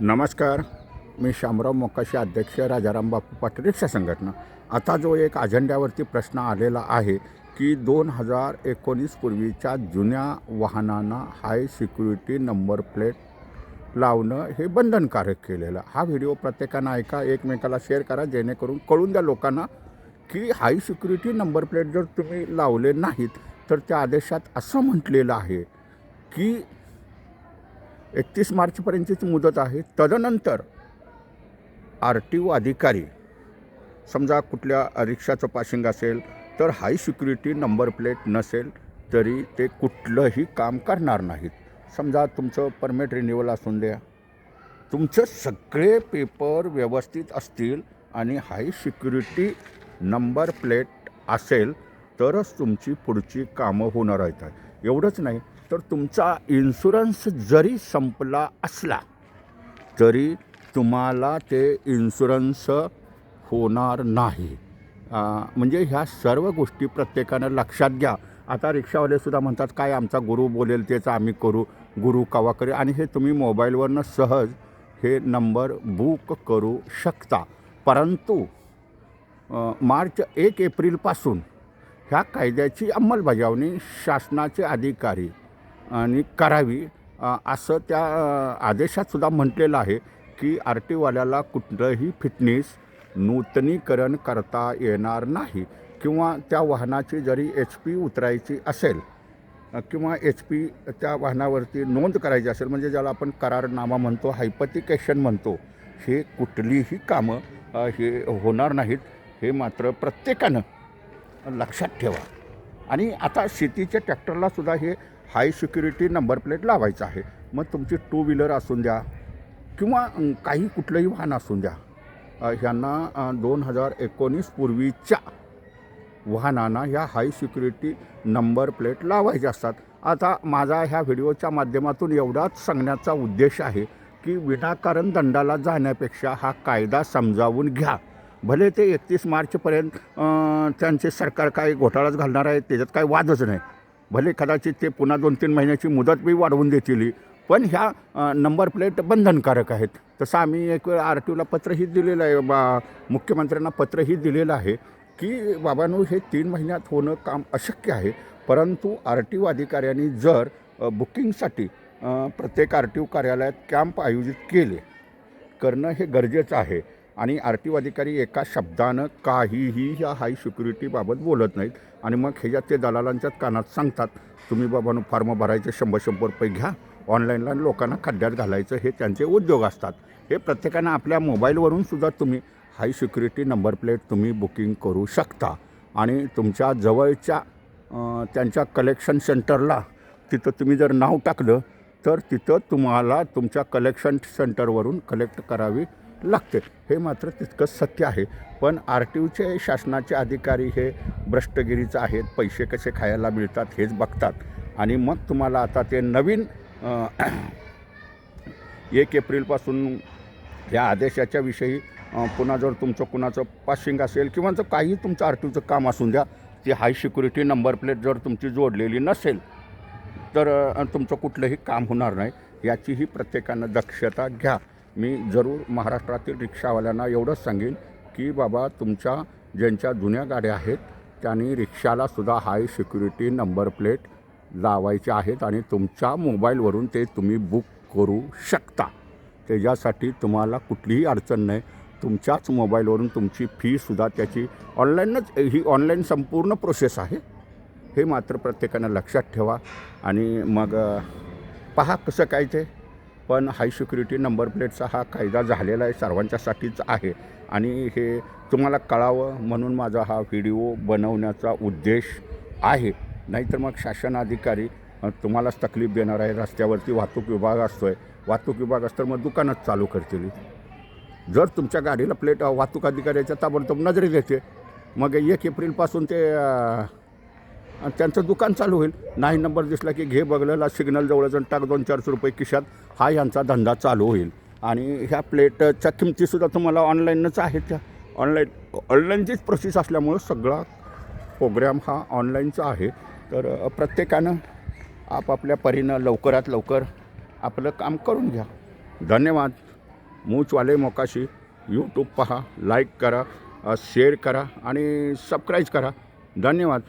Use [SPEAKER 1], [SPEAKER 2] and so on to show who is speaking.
[SPEAKER 1] नमस्कार मी शामराव मोकाशी अध्यक्ष राजाराम बापू पाटील रिक्षा संघटना. आता जो एक अजेंड्यावरती प्रश्न आलेला आहे की दोन हजार एकोणीस पूर्वीच्या जुन्या वाहनांना हाय सिक्युरिटी नंबर प्लेट लावणं हे बंधनकारक केलेलं. हा व्हिडिओ प्रत्येकानं ऐका एकमेकाला शेअर करा जेणेकरून कळून द्या लोकांना की हाय सिक्युरिटी नंबर प्लेट जर तुम्ही लावले नाहीत तर त्या आदेशात असं म्हटलेलं आहे की एकतीस मार्चपर्यंतची मुदत आहे. तदनंतर आर टी ओ अधिकारी समजा कुठल्या रिक्षाचं पाशिंग असेल तर हाय सिक्युरिटी नंबर प्लेट नसेल तरी ते कुठलंही काम करणार नाहीत. समजा तुमचं परमिट रिन्युअल असून द्या. तुमचं सगळे पेपर व्यवस्थित असतील आणि हाय सिक्युरिटी नंबर प्लेट असेल तरच तुमची पुढची कामं होणार आहेत. एवढंच नाही तर तुमचा इन्शुरन्स जरी संपला असला तरी तुम्हाला ते इन्शुरन्स होणार नाही. म्हणजे ह्या सर्व गोष्टी प्रत्येकानं लक्षात घ्या. आता रिक्षावालेसुद्धा म्हणतात काय आमचा गुरु बोलेल तेच आम्ही करू गुरु कवा करे? आणि हे तुम्ही मोबाईलवरनं सहज हे नंबर बुक करू शकता. परंतु मार्च एक एप्रिलपासून ह्या कायद्याची अंमलबजावणी शासनाचे अधिकारी आणि करावी असं त्या आदेशातसुद्धा म्हटलेलं आहे की आर टीवाल्याला कुठलंही फिटनेस नूतनीकरण करता येणार नाही किंवा त्या वाहनाची जरी एच पी उतरायची असेल किंवा एच पी त्या वाहनावरती नोंद करायची असेल म्हणजे ज्याला आपण करारनामा म्हणतो हायपतिकेशन म्हणतो हे कुठलीही कामं हे होणार नाहीत. हे मात्र प्रत्येकानं लक्षात ठेवा. आणि आता शेतीच्या ट्रॅक्टरलासुद्धा हे हाय सिक्युरिटी नंबर प्लेट लावायचं आहे. मग तुमची टू व्हीलर असून द्या किंवा काही कुठलंही वाहन असून द्या ह्यांना दोन हजार एकोणीस पूर्वीच्या वाहनांना ह्या हाय सिक्युरिटी नंबर प्लेट लावायचे असतात. आता माझा ह्या व्हिडिओच्या माध्यमातून एवढाच सांगण्याचा उद्देश आहे की विनाकारण दंडाला जाण्यापेक्षा हा कायदा समजावून घ्या. भले ते एकतीस मार्चपर्यंत त्यांचे सरकार काय घोटाळाच घालणार आहे त्याच्यात काही वादच नाही. भले कदाचित ते पुन्हा दोन तीन महिन्याची मुदत बी वाढवून देतील पण ह्या नंबर प्लेट बंधनकारक आहेत. तसं आम्ही एक वेळ आर टी ओला पत्रही दिलेलं आहे बा मुख्यमंत्र्यांना पत्रही दिलेलं आहे की बाबांनो हे तीन महिन्यात होणं काम अशक्य आहे. परंतु आर टी ओ अधिकाऱ्यांनी जर बुकिंगसाठी प्रत्येक आर टी ओ कार्यालयात कॅम्प आयोजित केले करणं हे गरजेचं आहे. आणि आर टी ओ अधिकारी एका शब्दानं काहीही ह्या हाय सिक्युरिटीबाबत बोलत नाहीत. आणि मग ह्याच्यात ते दलालांच्याच कानात सांगतात तुम्ही बाबांनो फॉर्म भरायचे शंभर शंभर रुपये घ्या. ऑनलाईनला लोकांना खड्ड्यात घालायचं हे त्यांचे उद्योग असतात. हे प्रत्येकानं आपल्या मोबाईलवरून सुद्धा तुम्ही हाय सिक्युरिटी नंबर प्लेट तुम्ही बुकिंग करू शकता. आणि तुमच्या जवळच्या त्यांच्या कलेक्शन सेंटरला तिथं तुम्ही जर नाव टाकलं तर तिथं तुम्हाला तुमच्या कलेक्शन सेंटरवरून कलेक्ट करावी लागते. हे मात्र तितकंच सत्य आहे. पण आर टी ओचे शासनाचे अधिकारी हे भ्रष्टगिरीचं आहेत. पैसे कसे खायला मिळतात हेच बघतात. आणि मग तुम्हाला आता ते नवीन एक एप्रिलपासून ह्या आदेशाच्या विषयी पुन्हा जर तुमचं कुणाचं पासिंग असेल किंवा जर काही तुमचं आर टी ओचं काम असून द्या ती हाय सिक्युरिटी नंबर प्लेट जर तुमची जोडलेली नसेल तर तुमचं कुठलंही काम होणार नाही. याचीही प्रत्येकानं दक्षता घ्या. मी जरूर महाराष्ट्रातील रिक्षावाल्यांना एवढंच सांगेन की बाबा तुमच्या ज्यांच्या जुन्या गाड्या आहेत त्यांनी रिक्षाला सुद्धा हाय सिक्युरिटी नंबर प्लेट लावायचे आहेत आणि तुमच्या मोबाईलवरून ते तुम्ही बुक करू शकता. त्याच्यासाठी तुम्हाला कुठलीही अडचण नाही. तुमच्याच मोबाईलवरून तुमची फीसुद्धा त्याची ऑनलाईनच ही ऑनलाईन संपूर्ण प्रोसेस आहे. हे मात्र प्रत्येकानं लक्षात ठेवा आणि मग पहा कसं काय ते. पण हाय सिक्युरिटी नंबर प्लेटचा हा कायदा झालेला आहे सर्वांच्यासाठीच आहे. आणि हे तुम्हाला कळावं म्हणून माझा हा व्हिडिओ बनवण्याचा उद्देश आहे. नाहीतर मग शासन अधिकारी तुम्हालाच तकलीफ देणार आहे रस्त्यावरती वाहतूक विभाग असतो आहे वाहतूक विभाग असतं मग दुकानच चालू करतील. जर तुमच्या गाडीला प्लेट वाहतूक अधिकाऱ्याच्या ताबडतोब नजरेत येते मग एक एप्रिलपासून ते आणि त्यांचं दुकान चालू होईल. नाही नंबर दिसला की घे बघलेला सिग्नल जवळ जाऊन टाक दोन चारशे रुपये खिशात. हा यांचा धंदा चालू होईल. आणि ह्या प्लेटच्या किमतीसुद्धा तुम्हाला ऑनलाईनच आहेत त्या. ऑनलाईन ऑनलाईनचीच प्रोसेस असल्यामुळं सगळा प्रोग्राम हा ऑनलाईनचा आहे. तर प्रत्येकानं आपापल्या परीनं लवकरात लवकर आपलं काम करून घ्या. धन्यवाद. मूचवाले मोकाशी. यूट्यूब पहा लाईक करा शेअर करा आणि सबस्क्राईब करा. धन्यवाद.